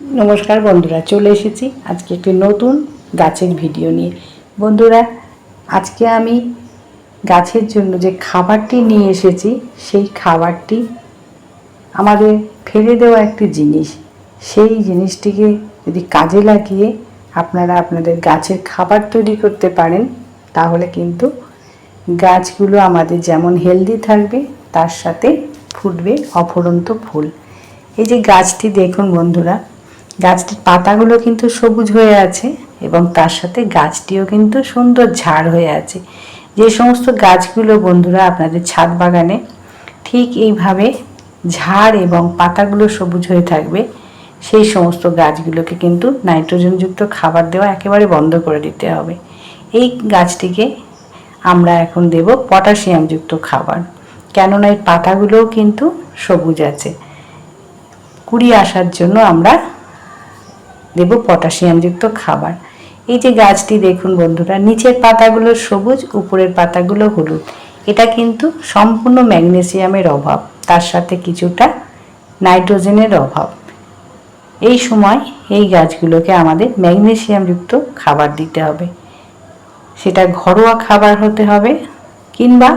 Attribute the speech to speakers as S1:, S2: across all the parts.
S1: নমস্কার বন্ধুরা, চলে এসেছি আজকে একটি নতুন গাছের ভিডিও নিয়ে। বন্ধুরা, আজকে আমি গাছের জন্য যে খাবারটি নিয়ে এসেছি, সেই খাবারটি আমাদের ফেলে দেওয়া একটি জিনিস। সেই জিনিসটিকে যদি কাজে লাগিয়ে আপনারা আপনাদের গাছের খাবার তৈরি করতে পারেন, তাহলে কিন্তু গাছগুলো আমাদের যেমন হেলদি থাকবে, তার সাথে ফুটবে অফুরন্ত ফুল। এই যে গাছটি দেখুন বন্ধুরা গাছটির পাতাগুলো কিন্তু সবুজ হয়ে আছে এবং তার সাথে গাছটিও কিন্তু সুন্দর ঝাড় হয়ে আছে। যে সমস্ত গাছগুলো বন্ধুরা আপনাদের ছাদ বাগানে ঠিক এইভাবে ঝাড় এবং পাতাগুলো সবুজ হয়ে থাকবে, সেই সমস্ত গাছগুলোকে কিন্তু নাইট্রোজেনযুক্ত খাবার দেওয়া একেবারে বন্ধ করে দিতে হবে। এই গাছটিকে আমরা এখন দেব পটাশিয়ামযুক্ত খাবার। কেননা এই পাতাগুলোও কিন্তু সবুজ আছে। কুড়ি আসার জন্য আমরা দেব পটাশিয়ামযুক্ত খাবার। এই যে গাছটি দেখুন বন্ধুরা, নিচের পাতাগুলো সবুজ, উপরের পাতাগুলো হলুদ। এটা কিন্তু সম্পূর্ণ ম্যাগনেসিয়ামের অভাব, তার সাথে কিছুটা নাইট্রোজেনের অভাব। এই সময় এই গাছগুলোকে আমাদের ম্যাগনেসিয়ামযুক্ত খাবার দিতে হবে। সেটা ঘরোয়া খাবার হতে হবে, কিংবা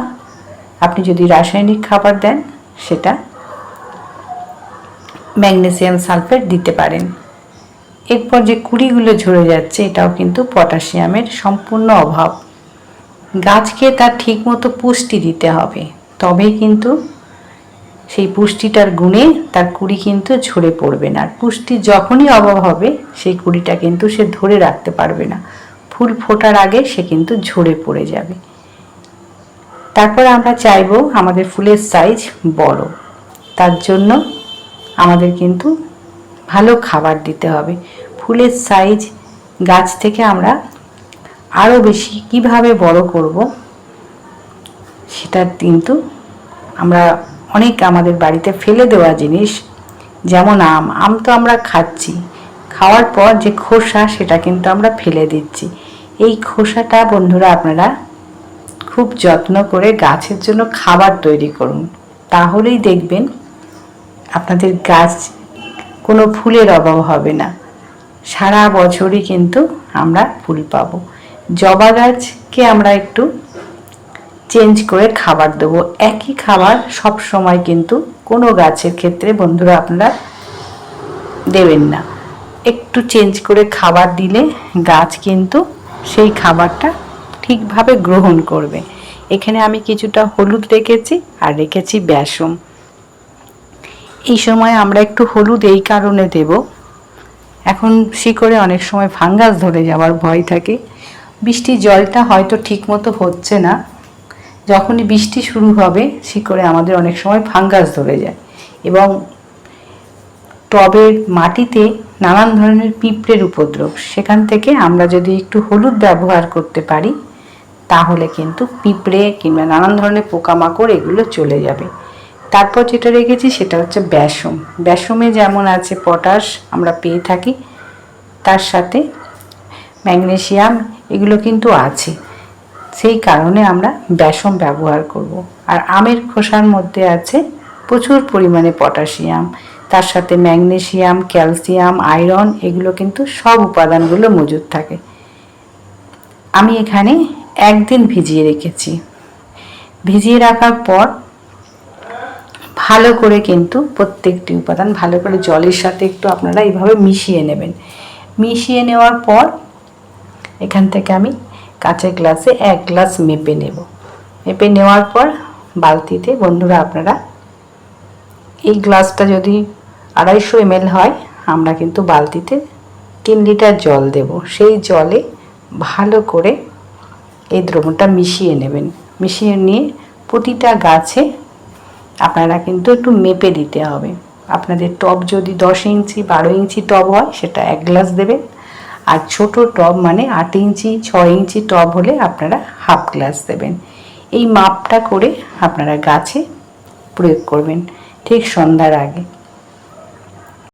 S1: আপনি যদি রাসায়নিক খাবার দেন, সেটা ম্যাগনেসিয়াম সালফেট দিতে পারেন। এরপর যে কুড়িগুলো ঝরে যাচ্ছে, এটাও কিন্তু পটাশিয়ামের সম্পূর্ণ অভাব। গাছকে তার ঠিকমতো পুষ্টি দিতে হবে, তবেই কিন্তু সেই পুষ্টিটার গুণে তার কুড়ি কিন্তু ঝরে পড়বে না। আর পুষ্টি যখনই অভাব হবে, সেই কুড়িটা কিন্তু সে ধরে রাখতে পারবে না। ফুল ফোটার আগে সে কিন্তু ঝরে পড়ে যাবে। তারপর আমরা চাইব আমাদের ফুলের সাইজ বড়। তার জন্য আমাদের কিন্তু ভালো খাবার দিতে হবে। ফুলের সাইজ গাছ থেকে আমরা আরও বেশি কীভাবে বড় করব, সেটা কিন্তু আমরা অনেক আমাদের বাড়িতে ফেলে দেওয়া জিনিস, যেমন আম। আম তো আমরা খাচ্ছি। খাওয়ার পর যে খোসা, সেটা কিন্তু আমরা ফেলে দিচ্ছি। এই খোসাটা বন্ধুরা আপনারা খুব যত্ন করে গাছের জন্য খাবার তৈরি করুন। তাহলেই দেখবেন আপনাদের গাছ কোনো ফুলের অভাব হবে না। সারা বছরই কিন্তু আমরা ফুল পাবো। জবা গাছকে আমরা একটু চেঞ্জ করে খাবার দেবো। একই খাবার সব সময় কিন্তু কোনো গাছের ক্ষেত্রে বন্ধুরা আপনারা দেবেন না। একটু চেঞ্জ করে খাবার দিলে গাছ কিন্তু সেই খাবারটা ঠিকভাবে গ্রহণ করবে। এখানে আমি কিছুটা হলুদ রেখেছি আর রেখেছি বেসম এই সময় আমরা একটু হলুদ এই কারণে দেব। এখন শিকড়ে অনেক সময় ফাঙ্গাস ধরে যাওয়ার ভয় থাকে। বৃষ্টির জলটা হয়তো ঠিকমতো হচ্ছে না। যখনই বৃষ্টি শুরু হবে, শিকড়ে আমাদের অনেক সময় ফাঙ্গাস ধরে যায় এবং টবের মাটিতে নানান ধরনের পিঁপড়ের উপদ্রব। সেখান থেকে আমরা যদি একটু হলুদ ব্যবহার করতে পারি, তাহলে কিন্তু পিঁপড়ে কিংবা নানান ধরনের পোকামাকড় এগুলো চলে যাবে। তারপর যেটা রেখেছি সেটা হচ্ছে বেসম বেসমে যেমন আছে পটাশ আমরা পেয়ে থাকি, তার সাথে ম্যাগনেশিয়াম এগুলো কিন্তু আছে। সেই কারণে আমরা বেসম ব্যবহার করব। আর আমের খোসার মধ্যে আছে প্রচুর পরিমাণে পটাশিয়াম, তার সাথে ম্যাগনেশিয়াম ক্যালসিয়াম, আয়রন এগুলো কিন্তু সব উপাদানগুলো মজুদ থাকে। আমি এখানে একদিন ভিজিয়ে রেখেছি। ভিজিয়ে রাখার পর ভালো করে কিন্তু প্রত্যেকটি উপাদান ভালো করে জলের সাথে একটু আপনারা এইভাবে মিশিয়ে নেবেন। মিশিয়ে নেওয়ার পর এখান থেকে আমি কাঁচের গ্লাসে এক গ্লাস মেপে নেব। মেপে নেওয়ার পর বালতিতে বন্ধুরা আপনারা এই গ্লাসটা যদি আড়াইশো এমএল হয়, আমরা কিন্তু বালতিতে তিন লিটার জল দেব। সেই জলে ভালো করে এই দ্রবণটা মিশিয়ে নেবেন। মিশিয়ে নিয়ে প্রতিটা গাছে আপনারা কিন্তু একটু মেপে দিতে হবে। আপনাদের টব যদি দশ ইঞ্চি, বারো ইঞ্চি টব হয়, সেটা এক গ্লাস দেবেন। আর ছোট টব মানে আট ইঞ্চি ছ ইঞ্চি টব হলে আপনারা হাফ গ্লাস দেবেন। এই মাপটা করে আপনারা গাছে প্রয়োগ করবেন, ঠিক সন্ধ্যার আগে।